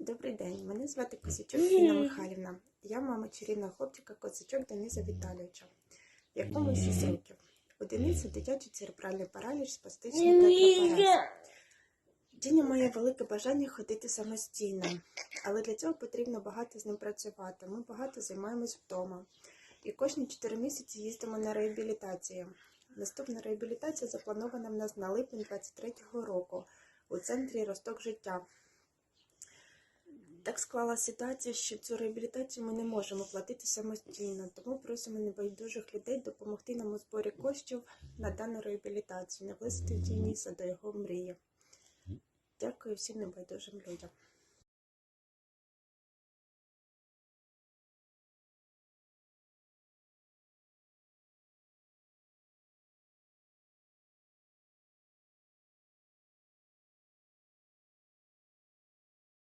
Добрий день, мене звати Козачок Інна Михайлівна. Я мама чарівного хлопчика Козачок Дениса Віталійовича, якому 6 років. У Дениса дитячий церебральний параліч, спастичний тетрапарез. Діня має велике бажання ходити самостійно, але для цього потрібно багато з ним працювати. Ми багато займаємось вдома. І кожні 4 місяці їздимо на реабілітацію. Наступна реабілітація запланована в нас на липень 23-го року у центрі Росток життя. Так склала ситуація, що цю реабілітацію ми не можемо платити самостійно, тому просимо небайдужих людей допомогти нам у зборі коштів на дану реабілітацію, наблизити Дініса до його мрії. Дякую всім небайдужим людям.